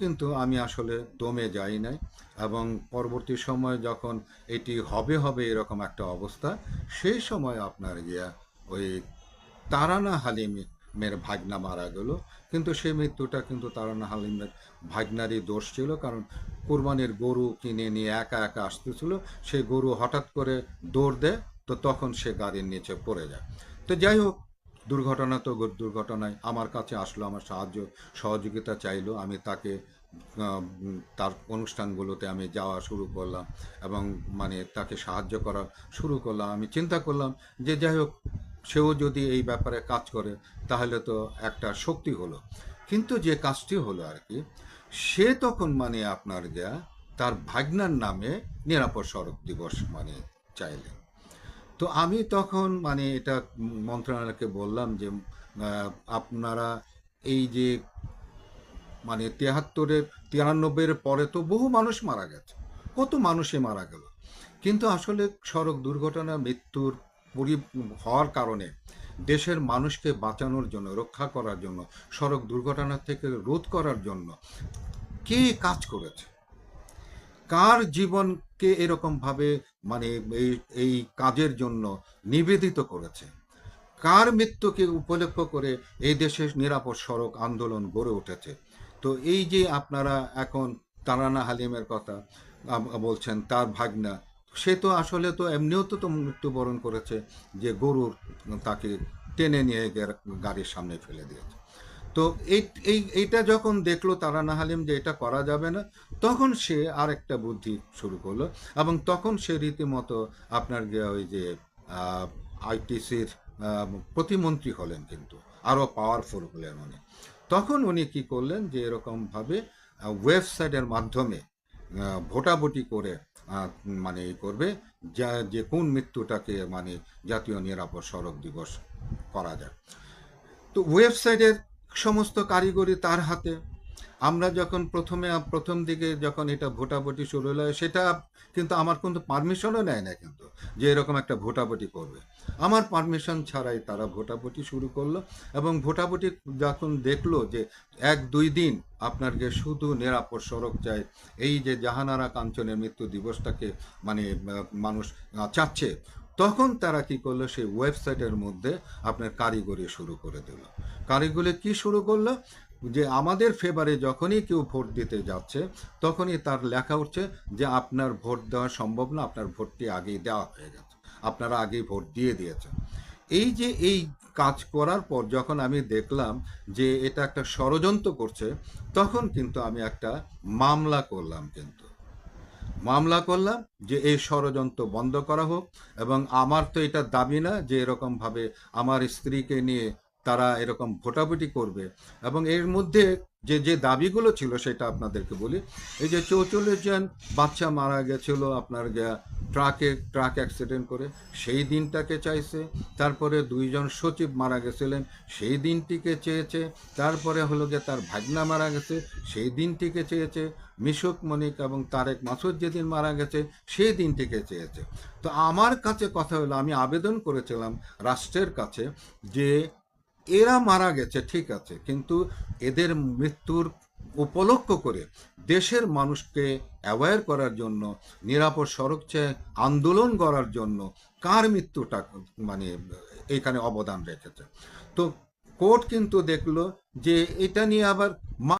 কিন্তু আমি আসলে দমে যাই নাই এবং পরবর্তী সময় যখন এটি হবে হবে এরকম একটা অবস্থা, সেই সময় আপনার গিয়া ওই তারানা হালিমের ভাগনা মারা গেল। কিন্তু সেই মৃত্যুটা কিন্তু তারানা হালিমের ভাগনারই দোষ ছিল, কারণ কোরবানির গরু কিনে নিয়ে একা একা আসতেছিল। সেই গরু হঠাৎ করে দৌড় দেয়, তো তখন সে গাড়ির নিচে পড়ে যায়। তো যাই হোক দুর্ঘটনা তো দুর্ঘটনায় আমার কাছে আসলো, আমার সাহায্য, সহযোগিতা চাইলো। আমি তাকে তার অনুষ্ঠানগুলোতে আমি যাওয়া শুরু করলাম এবং মানে তাকে সাহায্য করা শুরু করলাম। আমি চিন্তা করলাম যে যাই হোক, সেও যদি এই ব্যাপারে কাজ করে, তাহলে তো একটা শক্তি হলো। কিন্তু যে কাজটি হলো আর কি, সে তখন মানে আপনার যা তার ভাগনার নামে নিরাপদ সড়ক দিবস মানে চাইলেন। তো আমি তখন মানে এটা মন্ত্রণালয়কে বললাম যে আপনারা এই যে মানে তিয়াত্তরের তিরানব্বইয়ের পরে তো বহু মানুষ মারা গেছে। কত মানুষে মারা গেল। কিন্তু আসলে সড়ক দুর্ঘটনা, মৃত্যুর পরি, হওয়ার কারণে দেশের মানুষকে বাঁচানোর জন্য, রক্ষা করার জন্য, সড়ক দুর্ঘটনা থেকে রোধ করার জন্য কে কাজ করেছে? কার জীবনকে এরকমভাবে মানে এই এই কাজের জন্য নিবেদিত করেছে। কার মৃত্যুকে উপলক্ষ করে এই দেশের নিরাপদ সড়ক আন্দোলন গড়ে উঠেছে? তো এই যে আপনারা এখন তারানা হালিমের কথা বলছেন, তার ভাগনা, সে তো আসলে তো এমনিও তো তো মৃত্যুবরণ করেছে যে গরুর তাকে টেনে নিয়ে গাড়ির সামনে ফেলে দিয়েছে। তো এই এই, এইটা যখন দেখল তারানা হালিম যে এটা করা যাবে না, তখন সে আর একটা বুদ্ধি শুরু করল এবং তখন সে রীতিমতো আপনার ওই যে আইটিসির প্রতিমন্ত্রী হলেন কিন্তু, আরও পাওয়ারফুল হলেন উনি। তখন উনি কি করলেন যে এরকমভাবে ওয়েবসাইটের মাধ্যমে ভোটাভুটি করে মানে করবে, যা, যে কোন মৃত্যুটাকে মানে জাতীয় নিরাপদ সড়ক দিবস করা যায়। তো ওয়েবসাইটের সমস্ত কারিগরি তার হাতে। আমরা যখন প্রথমে, প্রথম দিকে যখন এটা ভোটাভুটি শুরু হলো, সেটা কিন্তু আমার কিন্তু পারমিশনও নেয় না কিন্তু যে এরকম একটা ভোটাভুটি করবে। আমার পারমিশন ছাড়াই তারা ভোটাভুটি শুরু করল এবং ভোটাভুটি যখন দেখল যে এক, দুই দিন আপনার যে শুধু নিরাপদ সড়ক চাই, এই যে জাহানারা কাঞ্চনের মৃত্যু দিবসটাকে মানে মানুষ চাচ্ছে তখন তারা কি করল? সেই ওয়েবসাইটের মধ্যে আপনার কারিগরি শুরু করে দিল। কারিগরি কি শুরু করল? যে আমাদের ফেভারে যখনই কেউ ভোট দিতে যাচ্ছে, তখনই তার লেখা উঠছে যে আপনার ভোট দেওয়া সম্ভব না, আপনার ভোটটি আগেই দেওয়া হয়ে গেছে। আপনারা আগেই ভোট দিয়ে দিয়েছেন। এই যে এই কাজ করার পর যখন আমি দেখলাম যে এটা একটা ষড়যন্ত্র করছে, তখন কিন্তু আমি একটা মামলা করলাম কিন্তু। মামলা করলাম যে এই ষড়যন্ত্র বন্ধ করা হোক এবং আমার তো এটা দাবি না যে এরকমভাবে আমার স্ত্রীকে নিয়ে তারা এরকম ভোটাভুটি করবে। এবং এর মধ্যে যে যে দাবিগুলো ছিল সেটা আপনাদেরকে বলি। এই যে চৌচল্লিশ জন বাচ্চা মারা গেছিল আপনার ট্রাকে, ট্রাক অ্যাক্সিডেন্ট করে, সেই দিনটাকে চাইছে। তারপরে দুইজন সচিব মারা গেছিলেন, সেই দিনটিকে চেয়েছে। তারপরে হলো গিয়ে তার ভাগনা মারা গেছে, সেই দিনটিকে চেয়েছে। মিশুক মনিক এবং তারেক মাসুদ যেদিন মারা গেছে, সেই দিনটিকে চেয়েছে। তো আমার কাছে কথা হলো, আমি আবেদন করেছিলাম রাষ্ট্রের কাছে যে এরা মারা গেছে, ঠিক আছে, কিন্তু এদের মৃত্যুর উপলক্ষ করে দেশের মানুষকে অ্যাওয়্যার করার জন্য, নিরাপদ সড়ক চেয়ে আন্দোলন করার জন্য কার মৃত্যুটা মানে এখানে অবদান রেখেছে। তো কোর্ট কিন্তু দেখল যে এটা নিয়ে আবার